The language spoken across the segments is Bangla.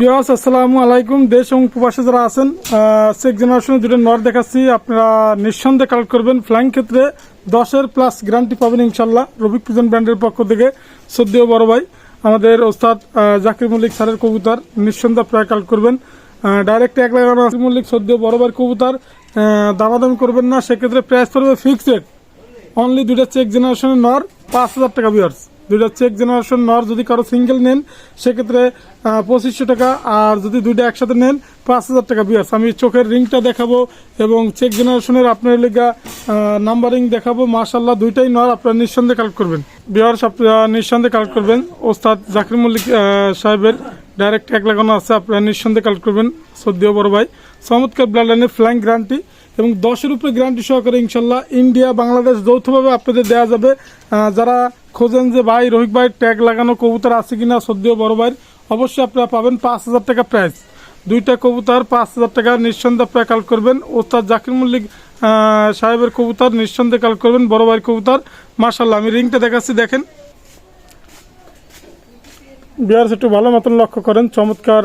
বিয়াস আসসালামু আলাইকুম। দেশ এবং প্রবাসে যারা আছেন সেক জেনারেশনের দুটো নর দেখাচ্ছি। আপনারা নিঃসন্দেহে কালেক্ট করবেন। ফ্লাইং ক্ষেত্রে দশের প্লাস গ্যারান্টি পাবেন ইনশাল্লাহ রবিক পিজন ব্র্যান্ডের পক্ষ থেকে। সদ্য বড় ভাই, আমাদের ওস্তাদ জাকির মল্লিক স্যারের কবুতর, নিঃসন্দেহে প্রায় কালেক্ট করবেন। ডাইরেক্ট এক লাগানো জাকির মল্লিক সদ্য বড় ভাইয়ের কবুতর দামাদামি করবেন না। সেক্ষেত্রে প্রাইস পড়বে ফিক্সড অনলি দুইটা চেক জেনারেশনের নর, পাঁচ হাজার টাকা বিয়ার্স দুইটা চেক জেনারেশন নর যদি কারও সিঙ্গেল নেন, সেক্ষেত্রে পঁচিশশো টাকা আর যদি দুইটা একসাথে নেন, পাঁচ হাজার টাকা বিয়ার্স আমি চোখের রিংটা দেখাবো এবং চেক জেনারেশনের আপনার লেগা নাম্বারিং দেখাবো। মার্শাল্লাহ দুইটাই নর আপনারা নিঃসন্দেহে কালেক্ট করবেন। বিয়ার্স আপনারা নিঃসন্দেহে কালেক্ট করবেন। ওস্তাদ জাকির মল্লিক সাহেবের ডাইরেক্ট এক লাগানো আছে, আপনারা নিঃসন্দেহে কালেক্ট করবেন। সদ্যীয় বড় ভাই। চমৎকার ব্লাড লাইনের ফ্লাইং গ্যারান্টি এবং দশের উপরে গ্যারান্টি সহকারে ইনশাল্লাহ ইন্ডিয়া বাংলাদেশ যৌথভাবে আপনাদের দেওয়া যাবে। যারা খোঁজেন যে ভাই রোহিত ভাই ট্যাগ লাগানো কবুতর আছে কিনা সদ্য বড় ভাইয়ের? অবশ্যই আপনারা পাবেন পাঁচ হাজার টাকা প্রাইস দুইটা কবুতর পাঁচ হাজার টাকা নিঃসন্দেহে আপনারা কাল করবেন। ওস্তাদ জাকির মল্লিক সাহেবের কবুতর নিঃসন্দেহে কাল করবেন, বড় ভাইয়ের কবুতর। মার্শাল্লাহ আমি রিংটা দেখাচ্ছি, দেখেন। বিয়ার্স একটু ভালো মতন লক্ষ্য করেন। চমৎকার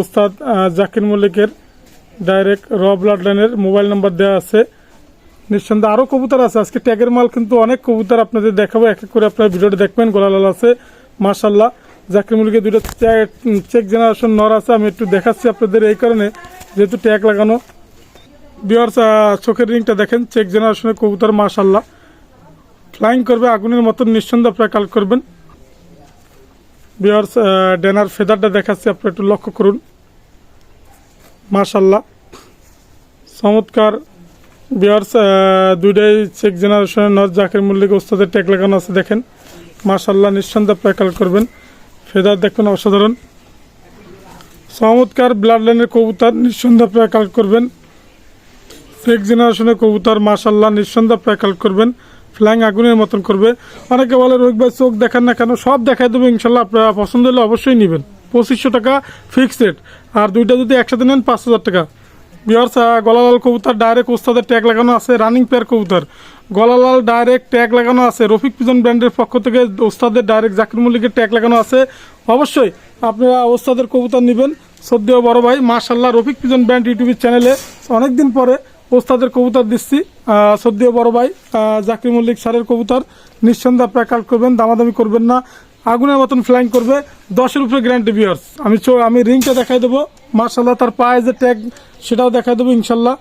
ওস্তাদ জাকির মল্লিকের ডাইরেক্ট র ব্লাড লাইনের মোবাইল নাম্বার দেওয়া আছে। নিঃসন্দেহে আরও কবুতর আছে। আজকে ট্যাগের মাল কিন্তু অনেক কবুতর আপনাদের দেখাবো। এক এক করে আপনারা ভিডিওটা দেখবেন। গোলালাল আছে। মার্শাল্লাহ জাকির মল্লিকের দুটো চেক জেনারেশন নর আছে। আমি একটু দেখাচ্ছি আপনাদের এই কারণে, যেহেতু ট্যাগ লাগানো। বিয়ার্স চোখের রিংটা দেখেন। চেক জেনারেশনের কবুতর মার্শাল্লাহ ফ্লাইং করবে আগুনের মতন। নিঃসন্দেহে আপনারা কাল করবেন। বিয়ার্স ডেনার ফেদারটা দেখাচ্ছি। আপনারা একটু লক্ষ্য করুন। মার্শাল্লাহ চমৎকার। বিয়ার্স দুইটাই চেক জেনারেশনের নজ জাকের মল্লিক ওস্তাদের ট্যাগ লাগানো আছে, দেখেন। মার্শাল্লাহ নিঃসন্দেহে আপনারা কাল করবেন। ফেদার দেখবেন অসাধারণ। চমৎকার ব্লাড লাইনের কবুতার, নিঃসন্দেহে আপনারা কাল করবেন। চেক জেনারেশনের কবুতার মার্শাল্লাহ নিঃসন্দেহে আপনারা কাল করবেন। ফ্ল্যাং আগুনের মতন করবে। অনেকে বলে, রোহিত চোখ দেখান না কেন? সব দেখাই দেবো ইনশাল্লাহ আপনারা পছন্দ হলে অবশ্যই নেবেন। পঁচিশশো টাকা ফিক্সড রেট আর দুইটা যদি একসাথে নেন, পাঁচ হাজার টাকা। বিহার গলালাল কবুতর ডাইরেক্ট ওস্তাদের ট্যাগ লাগানো আছে রানিং পেয়ার কবুতর। গলালাল ডাইরেক্ট ট্যাগ লাগানো আছে, রফিক পিজন ব্র্যান্ডের পক্ষ থেকে ওস্তাদের ডাইরেক্ট জাকির মল্লিকের ট্যাগ লাগানো আছে। অবশ্যই আপনারা ওস্তাদের কবুতর নেবেন। সদ্য বড় ভাই মাশাল্লাহ রফিক পিজন ব্র্যান্ড ইউটিউবের চ্যানেলে অনেকদিন পরে ওস্তাদের কবুতর দিচ্ছি। সদ্য বড় ভাই জাকির মল্লিক স্যারের কবুতর নিঃসন্দেহে আপনারা করবেন, দামাদামি করবেন না। আগুনের মতন ফ্লাইং করবে, দশের উপরে গ্যারান্টি বিয়ার্স আমি আমি রিংটা দেখাই দেবো। মার্শাল্লাহ তার পায়ে যে ট্যাগ সেটাও দেখাই দেবো ইনশাল্লাহ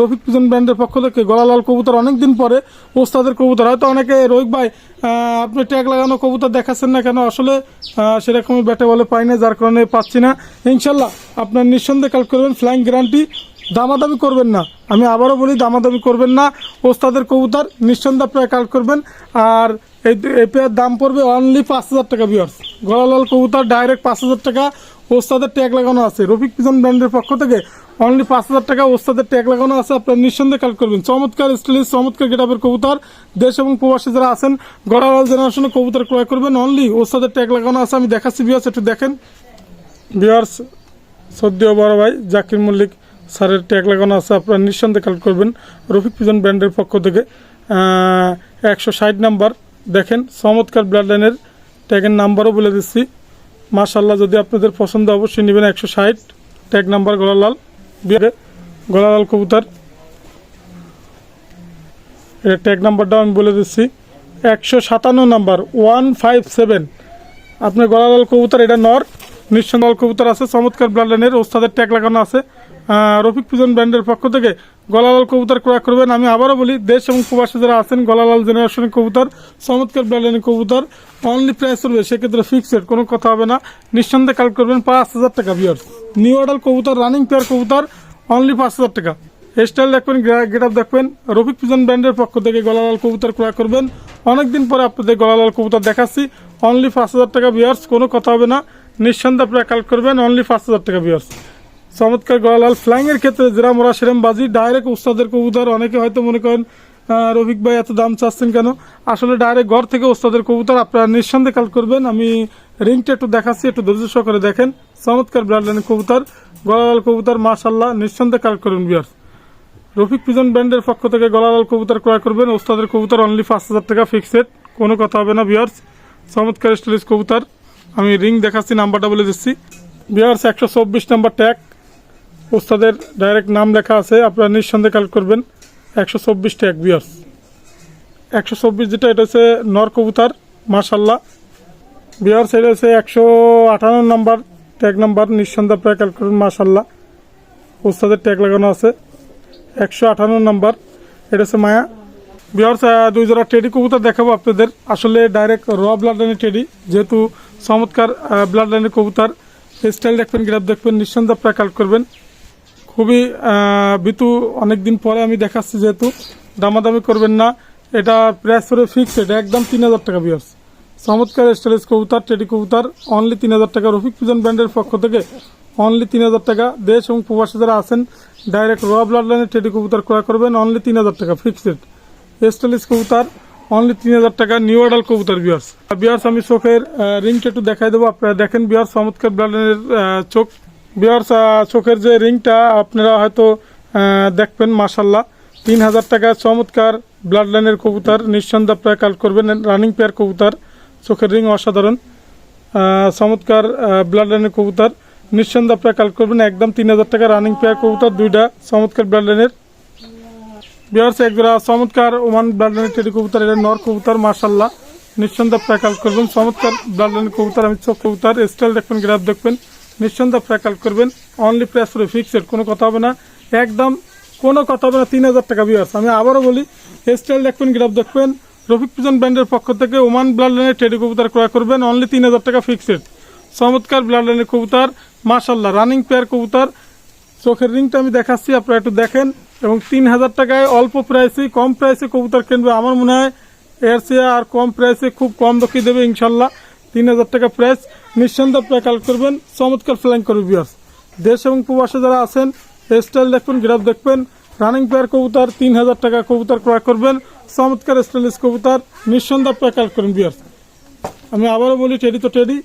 রফিক পিজন ব্র্যান্ডের পক্ষ থেকে গলালাল কবুতর অনেকদিন পরে ওস্তাদের কবুতর। হয়তো অনেকে, রোহিত ভাই আপনি ট্যাগ লাগানো কবুতর দেখাচ্ছেন না কেন? আসলে সেরকমই ব্যাটে বলে পাই না যার কারণে পাচ্ছি না। ইনশাল্লাহ আপনার নিঃসন্দেহে কাল করবেন ফ্লাইং গ্যারান্টি দামাদামি করবেন না। আমি আবারও বলি, দামাদামি করবেন না। ওস্তাদের কবুতর, নিঃসন্দেহে আপনারা কাল করবেন। আর এই পেয়ার দাম পড়বে অনলি পাঁচ হাজার টাকা বিয়ার্স গলালাল কবুতর ডাইরেক্ট পাঁচ হাজার টাকা। ওস্তাদের ট্যাগ লাগানো আছে। রফিক পিজন ব্র্যান্ডের পক্ষ থেকে অনলি পাঁচ হাজার টাকা ওস্তাদের ট্যাগ লাগানো আছে। আপনারা নিঃসন্দেহে কাল করবেন। চমৎকার স্টাইলিশ চমৎকার গেটাপের কবুতর। দেশ এবং প্রবাসী যারা আছেন গড়ালাল জেনারেশনে কবুতর ক্রয় করবেন। অনলি ওস্তাদের ট্যাগ লাগানো আছে। আমি দেখাচ্ছি বিয়ার্স একটু দেখেন। বিয়ার্স সদ্য বড় ভাই জাকির মল্লিক স্যারের ট্যাগ লাগানো আছে। আপনারা নিঃসন্দেহে কালেক্ট করবেন। রফিক পিজন ব্র্যান্ডের পক্ষ থেকে একশো ষাট নাম্বার দেখেন, চমৎকার ব্লাড লাইনের ট্যাগের নাম্বারও বলে দিচ্ছি। মাশাল্লাহ যদি আপনাদের পছন্দ, অবশ্যই নেবেন একশো ষাট। Tag number গলালাল। বিয়ারে গলালাল কবুতর। এটা ট্যাগ নাম্বারটাও আমি বলে দিচ্ছি। একশো সাতান্ন নাম্বার, ওয়ান ফাইভ সেভেন। আপনার গলালাল কবুতর, এটা নর। নিঃসন্দল কবুতর আছে, চমৎকার ব্র্যান্ডের ওস্তাদের ট্যাগ লাগানো আছে। রফিক পিজন ব্র্যান্ডের পক্ষ থেকে গলালাল কবুতর ক্রয় করবেন। আমি আবারও বলি, দেশ এবং প্রবাসী যারা আছেন, গলালাল জেনারেশনের কবুতর, চমৎকার ব্র্যান্ডের কবুতর অনলি প্রাইস করবে সেক্ষেত্রে ফিক্সড কোনো কথা হবে না। নিঃসন্দেহে কাল করবেন পাঁচ হাজার টাকা বিয়ার নিউ অর্ডার কবুতর রানিং পেয়ার কবুতর অনলি পাঁচ হাজার টাকা। স্টাইল দেখবেন গেট আপ দেখবেন। রফিক পিজন ব্র্যান্ডের পক্ষ থেকে গলালাল কবুতর ক্রয় করবেন। অনেকদিন পরে আপনাদের গলালাল কবুতর দেখাচ্ছি। অনলি পাঁচ হাজার টাকা বিয়ার্স কোনো কথা হবে না। নিঃসন্দেহে আপনারা কাল করবেন অনলি পাঁচ হাজার টাকা বিয়ার্স চমৎকার গলালাল ফ্লাইং এর ক্ষেত্রে যেরা মোরা সেরম বাজি ডাইরেক্ট উস্তাদের কবুতর। অনেকে হয়তো মনে করেন রফিক ভাই এত দাম চাচ্ছেন কেন? আসলে ডাইরেক্ট ঘর থেকে ওস্তাদের কবুতর আপনারা নিঃসন্দেহে কাল করবেন। আমি রিংটা একটু দেখাচ্ছি, একটু ধৈর্য সহকারে দেখেন। চমৎকার ব্লাড লাইনের কবুতর, গলালাল কবুতর মাশাল্লাহ নিঃসন্দেহে কাল করবেন বিয়ার্স রফিক পিজন ব্র্যান্ডের পক্ষ থেকে গলালাল কবুতর ক্রয় করবেন। ওস্তাদের কবুতর অনলি পাঁচ হাজার টাকা ফিক্সড কোনো কথা হবে না বিয়ার্স চমৎকার স্টাইলিশ কবুতর। আমি রিং দেখাচ্ছি নাম্বারটা বলে দিচ্ছি। বিয়ার্স একশো চব্বিশ নাম্বার ট্যাগ ওস্তাদের ডাইরেক্ট নাম লেখা আছে, আপনারা নিঃসন্দেহে কালেক্ট করবেন, একশো চব্বিশ ট্যাগ বিয়ার্স একশো চব্বিশ যেটা, এটা হচ্ছে নর কবুতার মার্শাল্লাহ বিয়ার্স এটা হচ্ছে একশো আঠান্ন নাম্বার ট্যাগ নাম্বার নিঃসন্দেহে আপনারা কালেক্ট করবেন মার্শাল্লাহ ওস্তাদের ট্যাগ লাগানো আছে, একশো আঠান্ন নাম্বার এটা হচ্ছে মায়া। বিহার্স দুই জোড়া টেডি কবুতর দেখাবো আপনাদের। আসলে ডাইরেক্ট র ব্লাড লাইনের টেডি যেহেতু চমৎকার ব্লাড লাইনের কবুতর। স্টাইল দেখবেন গ্রাফ দেখবেন, নিঃসন্দেহে আপনারা কালেক্ট করবেন। খুবই বিতু অনেকদিন পরে আমি দেখাচ্ছি যেহেতু। দামাদামি করবেন না। এটা প্রাইস করে ফিক্সড এটা একদম তিন হাজার টাকা বিয়ার্স চমৎকার স্টাইলিশ কবুতর, টেডি কবুতর অনলি তিন হাজার টাকা। রফিক পিজন ব্র্যান্ডের পক্ষ থেকে অনলি তিন হাজার টাকা। দেশ এবং প্রবাসী যারা আছেন ডাইরেক্ট র ব্লাড লাইনের টেডি কবুতর ক্রয় করবেন অনলি তিন হাজার টাকা ফিক্সড স্টাইলিশ কবুতর অনলি তিন হাজার টাকা। নিউ অর্ডার কবুতর বিয়ার্স বিয়ার্স আমি চোখের রিংটা একটু দেখাই দেবো। আপনারা দেখেন বিয়ার্স চমৎকার ব্লাডের চোখ। বিয়ার্স চোখের যে রিংটা, আপনারা হয়তো দেখবেন মাসাল্লাহ তিন হাজার টাকা চমৎকার ব্লাড লাইনের কবুতর, নিঃসন্দেহে আপনারা কাল করবেন রানিং পেয়ার কবুতর, চোখের রিং অসাধারণ। চমৎকার ব্লাড লাইনের কবুতর, নিঃসন্দেহে আপনারা কাল করবেন, একদম তিন হাজার টাকা রানিং পেয়ার কবুতর, দুইটা চমৎকার ব্লাড লাইনের বিহার এক জোড়া চমৎকার ওমান ব্লাডলাইনের টেডি কবুতর, এটা নর কবুতর মার্শাল্লাহ নিঃসন্দেহে কাল করবেন, চমৎকার ব্লাডলাইনের কবুতর, আমি চোখ কবুতর স্টাইল দেখবেন গ্রাফ দেখবেন। নিঃসন্দেহে প্র্যাকাল করবেন। অনলি প্রাইস করে ফিক্সড কোনো কথা হবে না। একদম কোনো কথা হবে না, তিন হাজার টাকা বিয়ার্স আমি আবারও বলি স্টাইল দেখবেন গ্রাফ দেখবেন। রফিক পিজন ব্র্যান্ডের পক্ষ থেকে ওমান ব্লাডলাইনের টেডি কবুতার ক্রয় করবেন। অনলি তিন হাজার টাকা ফিক্সড চমৎকার ব্লাডলাইনের কবুতার। মার্শাল্লাহ রানিং পেয়ার কবুতার। চোখের রিংটা আমি দেখাচ্ছি, আপনারা একটু দেখেন। এবং তিন হাজার টাকায় অল্প প্রাইসে কম প্রাইসে কবুতর কিনবে। আমার মনে হয়, এর আর কম প্রাইসে খুব কম দক্ষি দেবে ইনশাল্লাহ তিন হাজার টাকা প্রাইস নিঃসন্দেহে আপনারা কালেক্ট করবেন। চমৎকার ফ্লাইং করবে বিয়ার্স দেশ এবং প্রবাসে যারা আছেন স্টাইল দেখবেন গ্রাফ দেখবেন। রানিং পেয়ার কবুতর তিন হাজার টাকা কবুতর ক্রয় করবেন। চমৎকার স্টাইলিশ কবুতর, নিঃসন্দেহে আপনারা কালেক্ট করবেন বিয়ার্স আমি আবারও বলি টেডি তো টেডি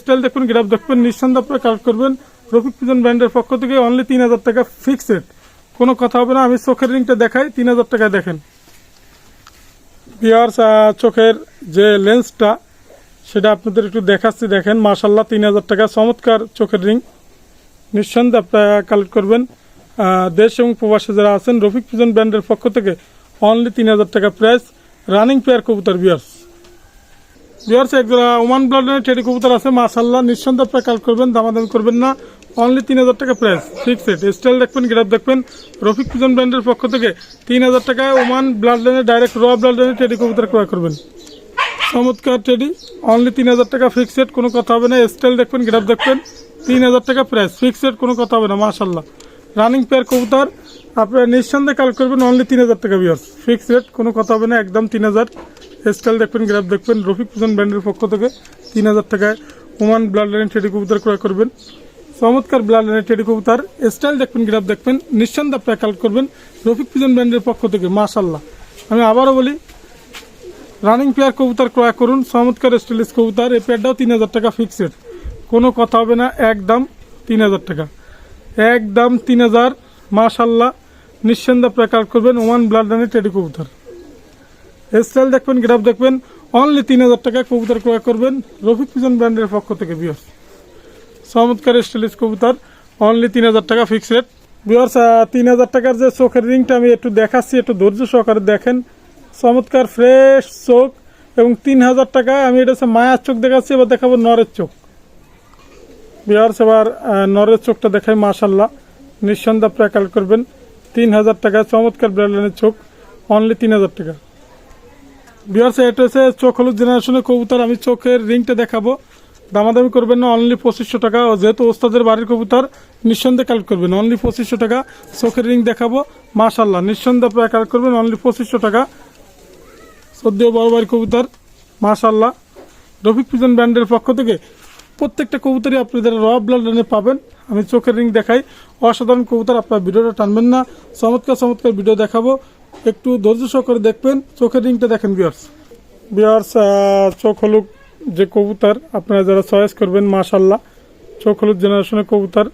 স্টাইল দেখবেন গ্রাফ দেখবেন, নিঃসন্দেহে আপনারা কালেক্ট করবেন। রফিক পিজন ব্র্যান্ডের পক্ষ থেকে অনলি তিন হাজার টাকা ফিক্সড কোনো কথা হবে না, আমি চোখের রিংটা দেখাই তিন হাজার টাকা দেখেন বিয়ার্স চোখের যে লেন্সটা সেটা আপনাদের একটু দেখাচ্ছি, দেখেন মার্শাল্লাহ তিন হাজার টাকা, চমৎকার চোখের রিং। নিঃসন্দেহে আপনারা কালেক্ট করবেন। দেশ এবং প্রবাসী যারা আছেন, রফিক পিজন ব্র্যান্ডের পক্ষ থেকে অনলি তিন হাজার টাকা প্রাইস রানিং পেয়ার কবুতর বিয়ার্স বিয়ার্স একজোড়া ওমান ব্লাডের টেডি কবুতর আছে মাশাল্লাহ নিঃসন্দেহে আপনারা কালেক্ট করবেন, দামাদামি করবেন না। অনলি তিন হাজার টাকা প্রাইস ফিক্সড স্টাইল দেখবেন গ্রাফ দেখবেন। রফিক পিজন ব্র্যান্ডের পক্ষ থেকে তিন হাজার টাকায় ওমান ব্লাড ডাইরেক্ট র ব্লাড টেডি কবুতর ক্রয় করবেন। চমৎকার টেডি অনলি তিন হাজার টাকা ফিক্সড কোনো কথা হবে না স্টাইল দেখবেন গ্রাফ দেখবেন, তিন হাজার টাকা প্রাইস ফিক্সড কোনো কথা হবে না মাশাল্লাহ রানিং পেয়ার কবুতর, আপনারা নিঃসন্দেহে কাল করবেন অনলি তিন হাজার টাকা বিয়ার্স ফিক্সড রেট কোনো কথা হবে না, একদম তিন হাজার। স্টাইল দেখবেন গ্রাফ দেখবেন, রফিক পিজন ব্র্যান্ডের পক্ষ থেকে তিন হাজার টাকায় ওমান ব্লাড লাইন টেডি কবুতর ক্রয় করবেন। চমৎকার ব্লাড লাইনের টেডি কবুতর স্টাইল দেখবেন গ্রাফ দেখবেন, নিঃসন্দেহে আপনারা কাল করবেন, রফিক পিজন ব্র্যান্ডের পক্ষ থেকে মাশাল্লাহ আমি আবারও বলি রানিং পেয়ার কবুতর ক্রয় করুন। চমৎকার স্টাইলিশ কবুতর। এই পেয়ারটাও তিন হাজার টাকা ফিক্সড কোনো কথা হবে না। একদম তিন হাজার টাকা। একদম তিন হাজার। মাশাল্লাহ নিঃসন্দেহে আপনারা কাল করবেন ওমান ব্লাড লাইনের টেডি কবুতর। স্টাইল দেখবেন গ্রাফ দেখবেন। অনলি তিন হাজার টাকা কবুতর ক্রয় করবেন। রফিক পিজন ব্র্যান্ডের পক্ষ থেকে বিয়ার্স চমৎকার স্টাইলিশ কবুতর। অনলি তিন হাজার টাকা ফিক্সড রেট বিয়ার্স তিন হাজার টাকার যে চোখের রিংটা আমি একটু দেখাচ্ছি, একটু ধৈর্য সহকারে দেখেন। চমৎকার ফ্রেশ চোখ এবং তিন হাজার টাকায় আমি এটা হচ্ছে মায়ার চোখ দেখাচ্ছি এবার দেখাবো নরের চোখ। বিহার্স এবার আহ, নরের চোখটা দেখাই মাশাল্লাহ নিঃসন্দেহ আপনারা করবেন তিন হাজার টাকা চমৎকার ব্র্যান্ডের চোখ অনলি তিন হাজার টাকা। বিহার্স এটা হচ্ছে চোখ হলুদ জেনারেশনের কবুতর আমি চোখের রিংটা দেখাবো। দামাদামি করবেন না অনলি পঁচিশশো টাকা। যেহেতু ওস্তাদের বাড়ির কবুতর নিঃসন্দেহে কালেক্ট করবেন অনলি পঁচিশশো টাকা চোখের রিং দেখাবো মাশাল্লাহ নিঃসন্দেহে আপনারা কালেক্ট করবেন অনলি পঁচিশশো টাকা সদ্য বড় বাড়ির কবুতর মাশাল্লাহ রফিক পিজন ব্র্যান্ডের পক্ষ থেকে প্রত্যেকটা কবুতরই আপনাদের র ব্লাড লাইনে পাবেন, আমি চোখের রিং দেখাই। অসাধারণ কবুতর, আপনার ভিডিওটা টানবেন না। চমৎকার চমৎকার ভিডিও দেখাবো। একটু ধৈর্য সহকারে দেখবেন। চোখের রিংটা দেখেন বিয়ার্স বিয়ার্স চোখ হলুক যে কবুতর, আপনারা যারা চয়েস করবেন মাশাল্লাহ চোখ হলুদ জেনারেশনের কবুতর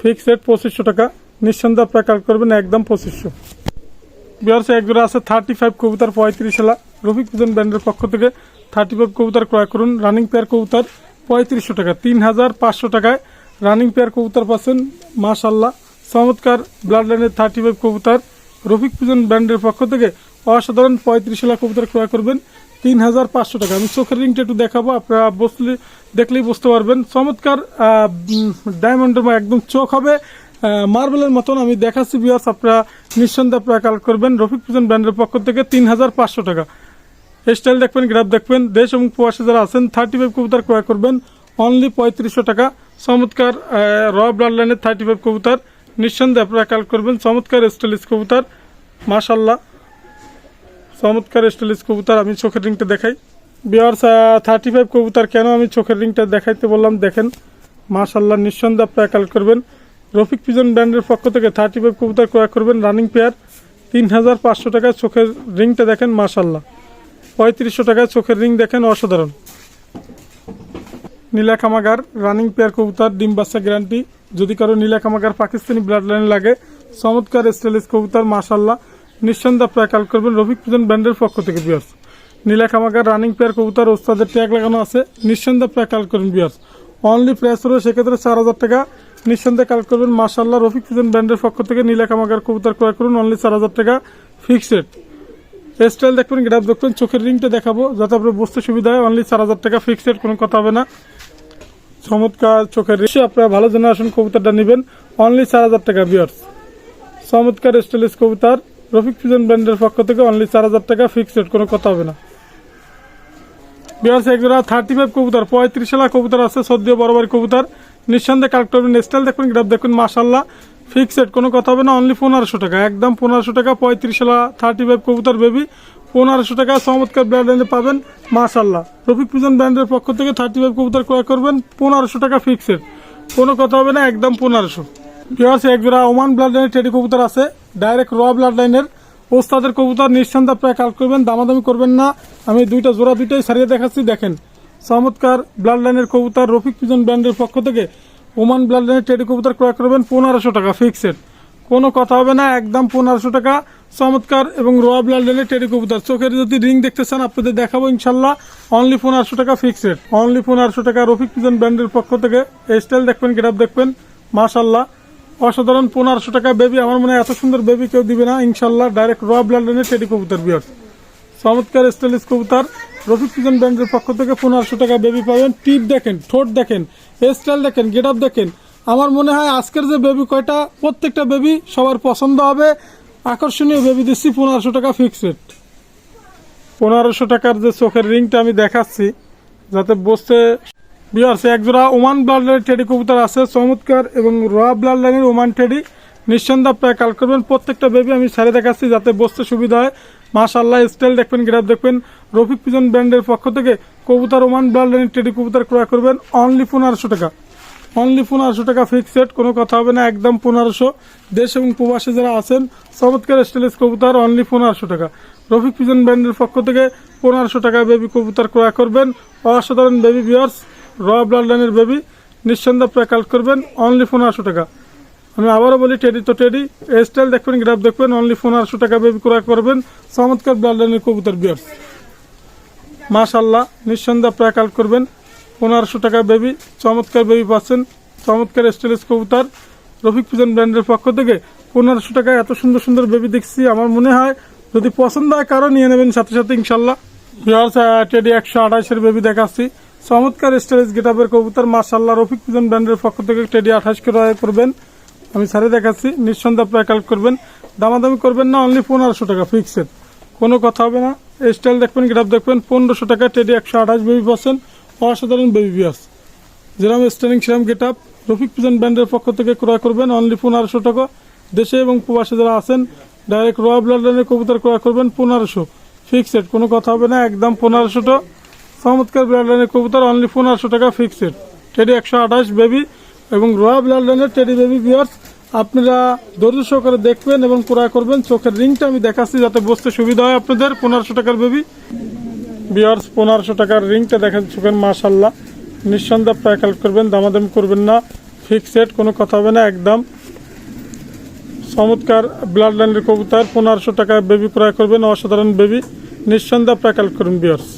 ফিক্সড রেট পঁচিশশো টাকা। নিঃসন্দেহে আপনারা কাল করবেন, একদম পঁচিশশো। বিহার এক আছে থার্টি ফাইভ কবুতর পঁয়ত্রিশ এলা রফিক পিজন ব্র্যান্ডের পক্ষ থেকে থার্টি ফাইভ কবুতর ক্রয় করুন। রানিং পেয়ার কবুতর পঁয়ত্রিশশো টাকা তিন হাজার পাঁচশো টাকায় রানিং পেয়ার কবুতর পাচ্ছেন। মাশাল্লাহ চমৎকার ব্লাড লাইনের থার্টি ফাইভ কবুতর। রফিক পুজন ব্র্যান্ডের পক্ষ থেকে অসাধারণ পঁয়ত্রিশ লাখ কবুতর ক্রয় করবেন। তিন হাজার পাঁচশো টাকা। আমি চোখের রিংটা একটু দেখাবো, আপনারা বসলে দেখলেই বুঝতে পারবেন। চমৎকার ডায়মন্ডের একদম চোখ হবে। মার্বেলের মতন আমি দেখাচ্ছি বিয়ার্স আপনারা নিঃসন্দেহে আপনারা কালেক্ট করবেন। রফিক পুজন ব্র্যান্ডের পক্ষ থেকে তিন হাজার পাঁচশো টাকা। স্টাইল দেখবেন গ্রাফ দেখবেন। দেশ এবং প্রবাসী যারা আছেন থার্টি ফাইভ কবুতর ক্রয় করবেন। অনলি পঁয়ত্রিশশো টাকা। চমৎকার র ব্লাড লাইনের থার্টি ফাইভ কবুতর। নিঃসন্দেহে আপনারা কালেক্ট করবেন। চমৎকার স্টাইলিশ কবুতর। মাশাল্লাহ চমৎকার স্টাইলিশ কবুতর, আমি চোখের রিংটা দেখাই। বিয়ার্স থার্টি ফাইভ কবুতর কেন আমি চোখের রিংটা দেখাইতে বললাম? দেখেন। মাশাল্লাহ নিঃসন্দেহে আপনারা কালেক্ট করবেন। রফিক পিজন ব্র্যান্ডের পক্ষ থেকে থার্টি ফাইভ কবুতর ক্রয় করবেন রানিং পেয়ার তিন হাজার পাঁচশো টাকায় চোখের রিংটা দেখেন মাশাল্লাহ পঁয়ত্রিশশো টাকায় চোখের রিং দেখেন, অসাধারণ। নীলা কামাগার রানিং পেয়ার কবুতর, ডিম বাচ্চা গ্যারান্টি। যদি কারও নীলা কামাগার পাকিস্তানি ব্লাড লাইন লাগে, চমৎকার স্টাইলিশ কবুতর মাশাল্লাহ নিঃসন্দেহে আপনারা কাল করবেন রফিক পিজন ব্র্যান্ডের পক্ষ থেকে বিয়ার্স নীলা কামাগার রানিং পেয়ার কবুতর, ওস্তাদের ট্যাগ লাগানো আছে। নিঃসন্দেহে আপনারা কাল করবেন বিয়ার্স অনলি প্রাইস হলো সেক্ষেত্রে চার হাজার টাকা। নিঃসন্দেহে কাল করবেন। মাশাল্লাহ রফিক পিজন ব্র্যান্ডের পক্ষ থেকে নীলা কামাগার কবুতর ক্রয় করুন। অনলি চার হাজার টাকা ফিক্সড স্টাইল দেখবেন গ্রাফ দেখবেন, চোখের রিংটা দেখাবো। যাতে আপনার বুঝতে সুবিধা হয় অনলি চার হাজার টাকা ফিক্সড কোনো কথা হবে না। চমৎকার চোখের রিং আপনারা ভালো জেনারেশন কবুতরটা নেবেন। অনলি চার হাজার টাকা বিয়ার্স চমৎকার স্টাইলিশ কবুতর। রফিক ফিজন ব্র্যান্ডের পক্ষ থেকে অনলি চার হাজার টাকা ফিক্সড কোনো কথা হবে না। বিয়ার্স একজোড়া থার্টি ফাইভ কবুতর, পঁয়ত্রিশ লাখ কবুতর আছে, সদ্য বরাবর কবুতর। নিঃসন্দেহে কালেক্ট করবেন। স্টাইল দেখবেন গ্রাফ দেখবেন মাশাল্লাহ ফিক্সড কোনো কথা হবে না অনলি পনেরোশো টাকা। একদম পনেরোশো টাকা, পঁয়ত্রিশ লাখ থার্টি ফাইভ কবুতর বেবি পনেরোশো টাকা, চমৎকার ব্র্যান্ডে পাবেন মাশাল্লাহ রফিক পিজন ব্র্যান্ডের পক্ষ থেকে থার্টি ফাইভ কবুতর ক্রয় করবেন, পনেরোশো টাকা ফিক্সড কোনো কথা হবে না, একদম পনেরোশো। বিয়ার্স একজোড়া ওমান ব্লাড লাইনের টেডি কবুতর আছে। ডাইরেক্ট র ব্লাড লাইনের ওস্তাদের কবুতর নিঃসন্দেহে আপনারা কাল করবেন, দামাদামি করবেন না। আমি দুইটা জোড়া দুইটাই সারিয়ে দেখাচ্ছি, দেখেন। চমৎকার ব্লাড লাইনের কবুতর রফিক পিজন ব্র্যান্ডের পক্ষ থেকে ওমান ব্লাড লাইনের টেডি কবুতর ক্রয় করবেন পনেরোশো টাকা ফিক্সড। কোনো কথা হবে না, একদম পনেরোশো টাকা। চমৎকার এবং র ব্লাড লাইনের টেডি কবুতর। চোখের যদি রিং দেখতে চান, আপনাদের দেখাবো ইনশাল্লাহ। অনলি পনেরোশো টাকা ফিক্সড। অনলি পনেরোশো টাকা রফিক পিজন ব্র্যান্ডের পক্ষ থেকে স্টাইল দেখবেন গেটাপ দেখবেন। মাশাল্লাহ। অসাধারণ পনেরোশো টাকা বেবি। আমার মনে হয় এত সুন্দর বেবি কেউ দিবে না। ইনশাল্লাহ, ডাইরেক্ট র ব্লাড লাইনের টেডি কবুতর, বিয়ার্স। চমৎকার স্টাইলিশ কবুতর। রফিক পিজন ব্র্যান্ডের পক্ষ থেকে পনেরোশো টাকা বেবি পাবেন। টিপ দেখেন, ঠোঁট দেখেন স্টাইল দেখেন গেট আপ দেখেন। আমার মনে হয় আজকের যে বেবি কয়টা, প্রত্যেকটা বেবি সবার পছন্দ হবে। আকর্ষণীয় বেবি দিচ্ছি পনেরোশো টাকা ফিক্সড পনেরোশো টাকার যে চোখের রিংটা আমি দেখাচ্ছি, যাতে বসতে বিয়ার্স একজোড়া ওমান ব্লাড লাইনের টেডি কবুতর আছে, চমৎকার এবং র ব্লাড লাইনের ওমান টেডি নিঃসন্দেহে আপনারা কাল করবেন, প্রত্যেকটা বেবি আমি সারে দেখাচ্ছি যাতে বসতে সুবিধা হয়। মাশাল্লাহ স্টাইল দেখবেন গ্রাফ দেখবেন। রফিক পিজন ব্র্যান্ডের পক্ষ থেকে কবুতর ওমান ব্লাড লাইনের টেডি কবুতর ক্রয় করবেন অনলি পনেরোশো টাকা। অনলি পনেরোশো টাকা ফিক্সড কোনো কথা হবে না, একদম পনেরোশো। দেশ এবং প্রবাসী যারা আছেন, চমৎকার স্টাইলিশ কবুতর অনলি পনেরোশো টাকা। রফিক পিজন ব্র্যান্ডের পক্ষ থেকে পনেরোশো টাকা বেবি কবুতর ক্রয় করবেন। অসাধারণ বেবি বিয়ার্স র ব্লাড লাইনের বেবি নিঃসন্দেহ কালেক্ট করবেন অনলি পনেরোশো টাকা। আমি আবারও বলি টেডি তো টেডি স্টাইল দেখবেন গ্রাফ দেখবেন অনলি পনেরোশো টাকা বেবি ক্রয় করবেন। চমৎকার ব্লাড লাইনের কবুতর বিয়ার্স মাশাল্লাহ নিঃসন্দেহে আপনারা কালেক্ট করবেন। পনেরোশো টাকা বেবি চমৎকার বেবি পাচ্ছেন। চমৎকার স্টাইলিশ কবুতর। রফিক পিজন ব্র্যান্ডের পক্ষ থেকে পনেরোশো টাকায় এত সুন্দর সুন্দর বেবি দেখছি, আমার মনে হয় যদি পছন্দ হয় কারও, নিয়ে নেবেন সাথে সাথে ইনশাল্লাহ বিহার্স টেডি একশো আঠাশের বেবি দেখাচ্ছি। চমৎকার স্টাইলিশ গেটাপের কবুতর মার্শাল্লাহ রফিক পিজন ব্র্যান্ডের পক্ষ থেকে টেডি আঠাশ করে করবেন। আমি সারে দেখাচ্ছি, নিঃসন্দেহে আপনারা কালেক্ট করবেন। দামাদামি করবেন না অনলি পনেরোশো টাকা ফিক্সড কোনো কথা হবে না। স্টাইল দেখবেন গ্রাফ দেখবেন, পনেরোশো টাকা টেডি একশো আঠাশ বেবি পাচ্ছেন অসাধারণ বেবি বিয়াস যেরকম স্টাইলিং সেরকম গেট আপ রফিক পিজন ব্র্যান্ডের পক্ষ থেকে ক্রয় করবেন অনলি পনেরোশো টাকা। দেশে এবং প্রবাসে যারা আছেন ডাইরেক্ট রয়্যাল ব্লাড লাইনের কবুতর ক্রয় করবেন পনেরোশো। ফিক্সড কোনো কথা হবে না, একদম পনেরোশোটা। চমৎকার ব্লাড লাইনের কবুতর অনলি পনেরোশো টাকা ফিক্সড টেডি একশো আঠাশ বেবি এবং রয়্যাল ব্লাড লাইনের টেডি বেবি বিয়ার্স আপনারা ধৈর্য সহকারে দেখবেন এবং ক্রয় করবেন। চোখের রিংটা আমি দেখাচ্ছি যাতে বসতে সুবিধা হয় আপনাদের। পনেরোশো টাকার বেবি বিয়ার্স পনেরোশো টাকার রিংটা দেখেন চোখের মাশাল্লাহ নিঃসন্দেহ কালেক্ট করবেন, দামাদামি করবেন না। ফিক্সড কোনো কথা হবে না, একদম। চমৎকার ব্লাড লাইনের কবুতর, পনেরোশো টাকা বেবি ক্রয় করবেন, অসাধারণ বেবি নিঃসন্দেহে কালেক্ট করুন বিয়ার্স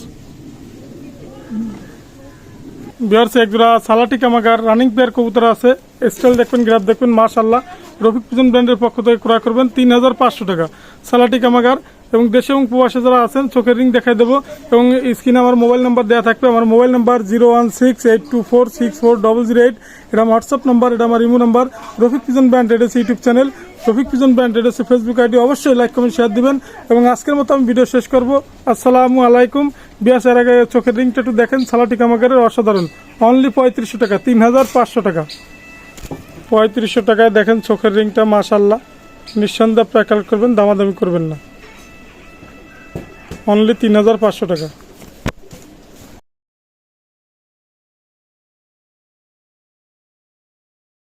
বিহারসে একজোড়া সালাটি কামাগার রানিং পেয়ার কবুতর আছে। স্টাইল দেখবেন গ্রাফ দেখবেন মার্শাল্লাহ রফিক পুজন ব্র্যান্ডের পক্ষ থেকে ক্রয় করবেন তিন হাজার পাঁচশো টাকা। সালাটি কামাগার এবং দেশে এবং প্রবাসে যারা আছেন, চোখের রিং দেখাই দেবো। এবং স্ক্রিনে আমার মোবাইল নাম্বার দেওয়া থাকবে। আমার mobile number zero one six eight two four six four double zero eight এটা আমার হোয়াটসঅ্যাপ নাম্বার এটা আমার imo number Rafiq pigeon brand হচ্ছে YouTube channel Rafiq pigeon brand হচ্ছে ফেসবুক আইডি অবশ্যই লাইক কমেন্ট শেয়ার দিবেন। এবং আজকের মতো আমি ভিডিও শেষ করব। আসসালামু আলাইকুম। বিয়াসের আগে চোখের রিংটা একটু দেখেন। সালাটি কামাগারের অসাধারণ। অনলি পঁয়ত্রিশশো টাকা, তিন হাজার পাঁচশো টাকা। পঁয়ত্রিশশো টাকায় দেখেন চোখের রিংটা মাশাল্লাহ নিঃসন্দেহে প্যাকাল করবেন, দামাদামি করবেন না। অনলি তিন হাজার পাঁচশো টাকা।